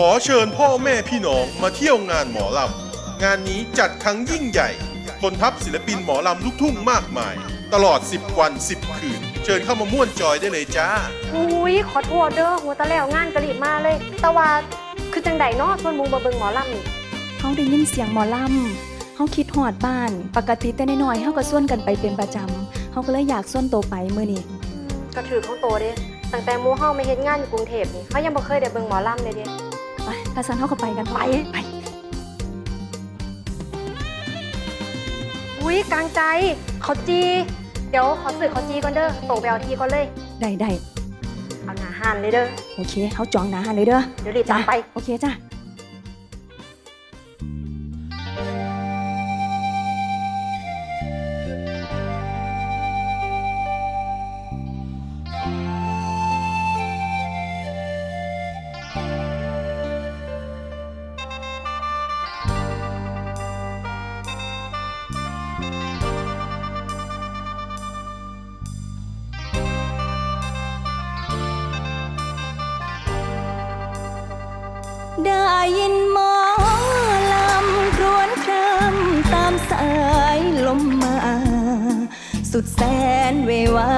ขอเชิญพ่อแม่พี่น้องมาเที่ยวงานหมอลำ งานนี้จัดครั้งยิ่งใหญ่ คนทัพศิลปินหมอลำลูกทุ่งมากมาย ตลอด 10 วัน 10 คืน เชิญเข้ามาม่วนจอยได้เลยจ้า อุ้ยขอโทษเด้อหัวตะแล้วงานกะรีบมาเลย แต่ว่าคือจังไดเนาะส่วนหมูมาเบิ่งหมอลำนี่เขาได้ยินเสียงหมอลำเขาคิดหอดบ้าน ปกติแต่น้อยๆเขาก็ส่วนกันไปเป็นประจำเขาก็เลยอยากส่วนโตวไปมื้อนี้ก็ถือของโตเด้ตั้งแต่หมูเฮามาเฮ็ดงานอยู่กรุงเทพนี่เขายังบ่เคยได้เบิ่งหมอลำเลยเด้ ไปถ้าสันเขาก็ไปกันไปไปอุ้ยกลางใจเขาจี เดี๋ยวขอสื่อเขาจีก่อนเด้อโตไปเอาทีก่อนเลย ได้ได้เอาหน้าห้านเลยเด้อ โอเคเขาจองหนาหาเลยเด้อ เดี๋ยวรีบตามไป โอเคจ้ะ ยินหมอลำครวญครำตามสายลมมา สุดแสนเววา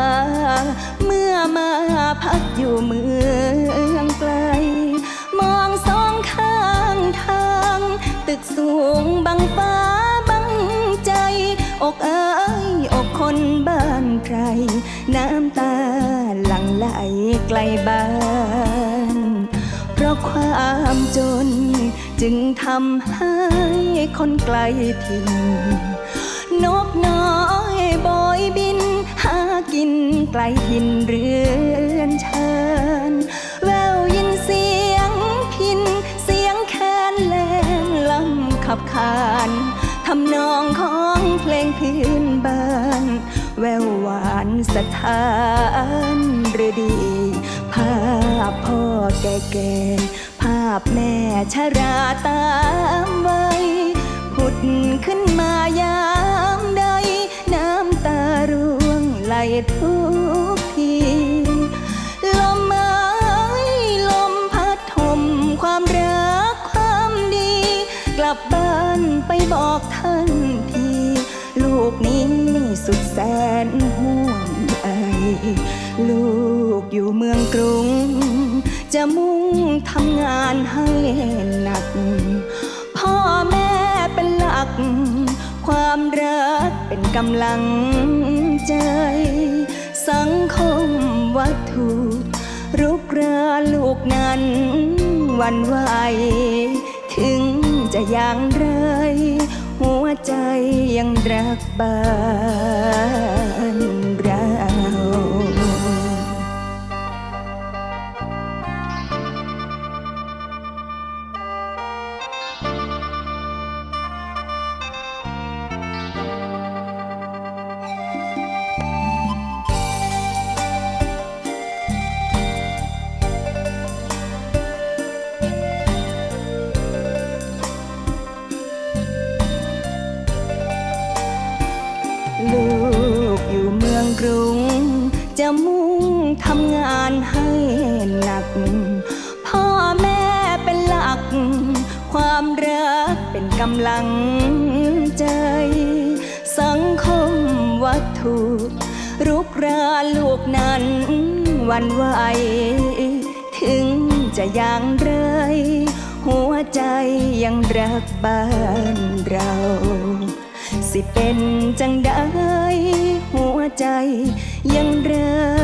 เมื่อมาพักอยู่เมืองไกล มองสองข้างทาง ตึกสูงบังฟ้าบังใจ อกเอ้ยอกคนบ้านใคร น้ำตาหลั่งไหลไกลบ้าน ราะความจน จึงทำให้คนไกลถิ่นนกน้อยบอยบิน หากินไกลถิ่นเรือนเชิญแววยินเสียงพิน เสียงแคนแลนลำขับขานทำนองของเพลงพื้นบ้าน แววหวานสถานฤดี พพ่อแก่ๆ ภาพแม่ชราตามไว้ผุดขึ้นมายามใด น้ำตาร่วงไหลทุกทีลมเอ้ลมพัดถมความรักความดี กลับบ้านไปบอกท่านทีลูกนี้สุดแสนห่วงใยลูก อยู่เมืองกรุง จะมุ่งทำงานให้หนัก พ่อแม่เป็นหลัก ความรักเป็นกำลังใจ สังคมวัตถุรุกรานลูกนั้นวันไหวถึงจะอย่างไร หัวใจยังรักบ้า กรุง จะมุ่งทำงานให้หนัก พ่อแม่เป็นหลัก ความรักเป็นกำลังใจ สังคมวัตถุ รุกรานลูกนั้นวันไหวถึงจะอย่างไรหัวใจยังรักบ้านเรา สิเป็นจังได้หัวใจยังเรัก